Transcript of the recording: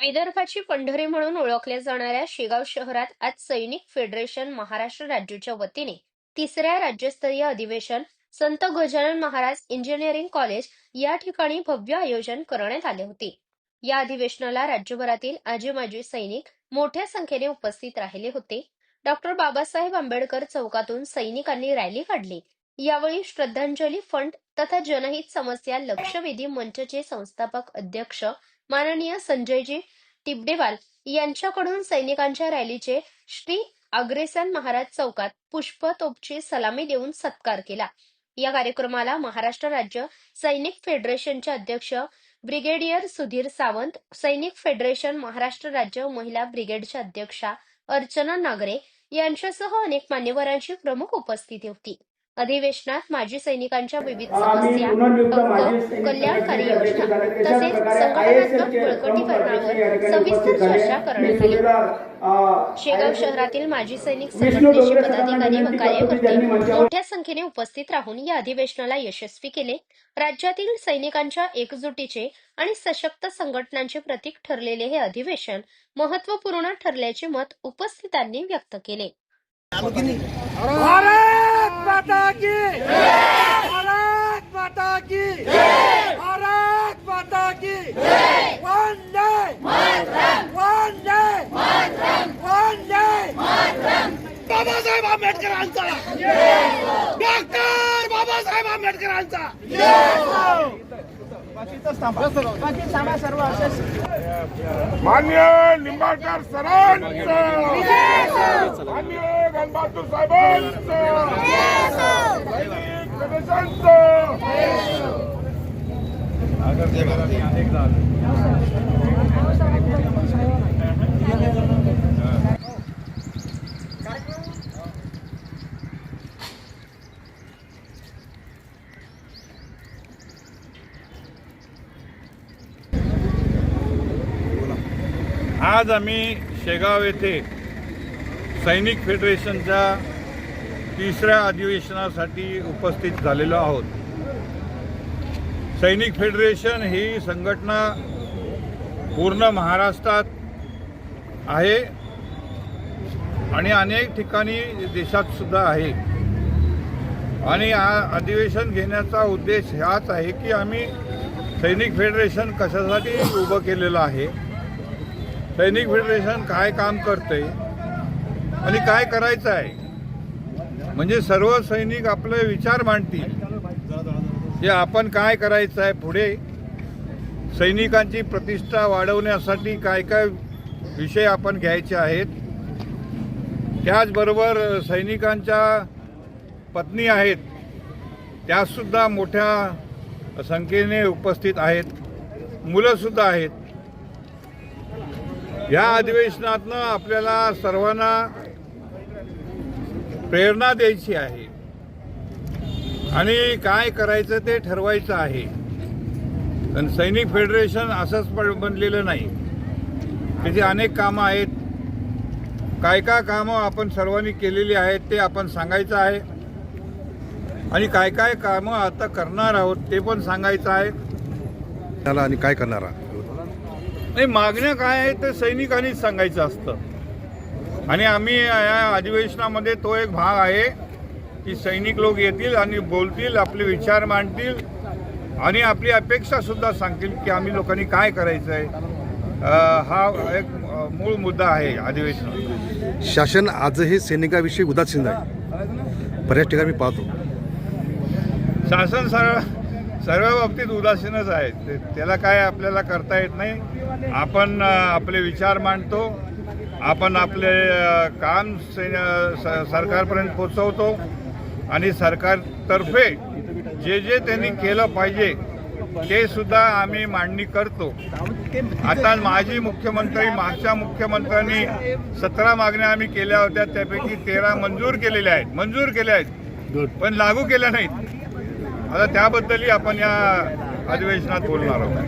विदर्भाची पंढरी म्हणून ओळखल्या जाणाऱ्या शेगाव शहरात आज सैनिक फेडरेशन महाराष्ट्र राज्याच्या वतीने तिसऱ्या राज्यस्तरीय अधिवेशन संत गजानन महाराज इंजिनिअरिंग कॉलेज या ठिकाणी भव्य आयोजन करण्यात आले होते. या अधिवेशनाला राज्यभरातील आजी माजी सैनिक मोठ्या संख्येने उपस्थित राहिले होते. डॉक्टर बाबासाहेब आंबेडकर चौकातून सैनिकांनी रॅली काढली. यावेळी श्रद्धांजली फंड तथा जनहित समस्या लक्षवेधी मंचचे संस्थापक अध्यक्ष माननीय संजयजी टिबडेवाल यांच्याकडून सैनिकांच्या रॅलीचे श्री अग्रेसन महाराज चौकात पुष्पतोपची सलामी देऊन सत्कार केला. या कार्यक्रमाला महाराष्ट्र राज्य सैनिक फेडरेशनचे अध्यक्ष ब्रिगेडियर सुधीर सावंत सैनिक फेडरेशन महाराष्ट्र राज्य महिला ब्रिगेडच्या अध्यक्षा अर्चना नागरे यांच्यासह अनेक मान्यवरांची प्रमुख उपस्थिती होती. अधिवेशनात माजी सैनिकांच्या विविध समस्या पुनर्नियुक्त माजी हक्क कल्याणकारी योजना तसेच प्रकारे संघटनात्मक बळकटीकरणावर सविस्तर. चर्चा करण्यात आली. शेगाव शहरातील माजी सैनिक संघटनेचे पदाधिकारी व कार्यकर्ते मोठ्या संख्येने उपस्थित राहून या अधिवेशनाला यशस्वी केले. राज्यातील सैनिकांच्या एकजुटीचे आणि सशक्त संघटनांचे प्रतीक ठरलेले हे अधिवेशन महत्त्वपूर्ण ठरल्याचे मत उपस्थितांनी व्यक्त केले. भारत! माता की। भारत माता की। भारत माता की। वंदे। वंदे। वंदे। बाबासाहेब आंबेडकरांचा। डॉक्टर बाबासाहेब आंबेडकरांचा। मान्य निंबाळकर सरांचं। मान्य गणबहादूर साहेबांचं आज आम्ही शेगाव येथे सैनिक फेडरेशनच्या तिसऱ्या अधिवेशनासाठी उपस्थित झालेलो आहोत. सैनिक फेडरेशन ही संघटना पूर्ण महाराष्ट्रात आहे आणि अनेक ठिकाणी देशात सुद्धा आहे. आणि हा अधिवेशन घेण्याचा उद्देश हाच आहे की आम्ही सैनिक फेडरेशन कशासाठी उभं केलेलं आहे? सैनिक फेडरेशन काय काम करतं आहे आणि काय करायचं आहे? म्हणजे सर्व सैनिक आपले विचार मांडतील. की आपण काय करायचं आहे पुढे? सैनिकांची प्रतिष्ठा वाढवण्यासाठी काय काय विषय आपण घ्यायचे आहेत? त्याचबरोबर सैनिकांच्या पत्नी आहेत. त्यासुद्धा मोठ्या संख्येने उपस्थित आहेत. मुलंसुद्धा आहेत. या अधिवेशनातनं आपल्याला सर्वांना प्रेरणा द्यायची आहे. आणि काय करायचं ते ठरवायचं आहे. पण सैनिक फेडरेशन असंच पण बनलेलं नाही. त्याची अनेक कामं आहेत. काय काय कामं आपण सर्वांनी केलेली आहेत ते आपण सांगायचं आहे. आणि काय काय कामं आता करणार आहोत ते पण सांगायचं आहे. त्याला आणि काय करणार आहात? नाही मागण्या काय आहे ते सैनिकांनीच सांगायचं असतं. आणि आम्ही या अधिवेशनामध्ये तो एक भाग आहे की सैनिक लोक येतील आणि बोलतील आपले विचार मांडतील आणि आपली अपेक्षा सुद्धा सांगतील की आम्ही लोकांनी काय करायचं आहे हा एक मूळ मुद्दा आहे अधिवेशनात. शासन आजही सैनिकाविषयी उदासीन आहे. बऱ्याच ठिकाणी मी पाहतो. शासन सर्व सर्व बाबतीत उदासीनच आहे. त्याला काय आपल्याला करता येत नाही. आपण आपले विचार मांडतो. आपण आपले काम सरकारपर्यंत पोचवतो आणि सरकारतर्फे जे जे त्यांनी केलं पाहिजे ते सुद्धा आम्ही मांडणी करतो. आता माजी मुख्यमंत्री मागच्या मुख्यमंत्र्यांनी सतरा मागण्या आम्ही केल्या होत्या त्यापैकी तेरा मंजूर केलेल्या आहेत. मंजूर केल्या आहेत. पण लागू केल्या नाहीत. आता त्याबद्दलही आपण या अधिवेशनात बोलणार आहोत.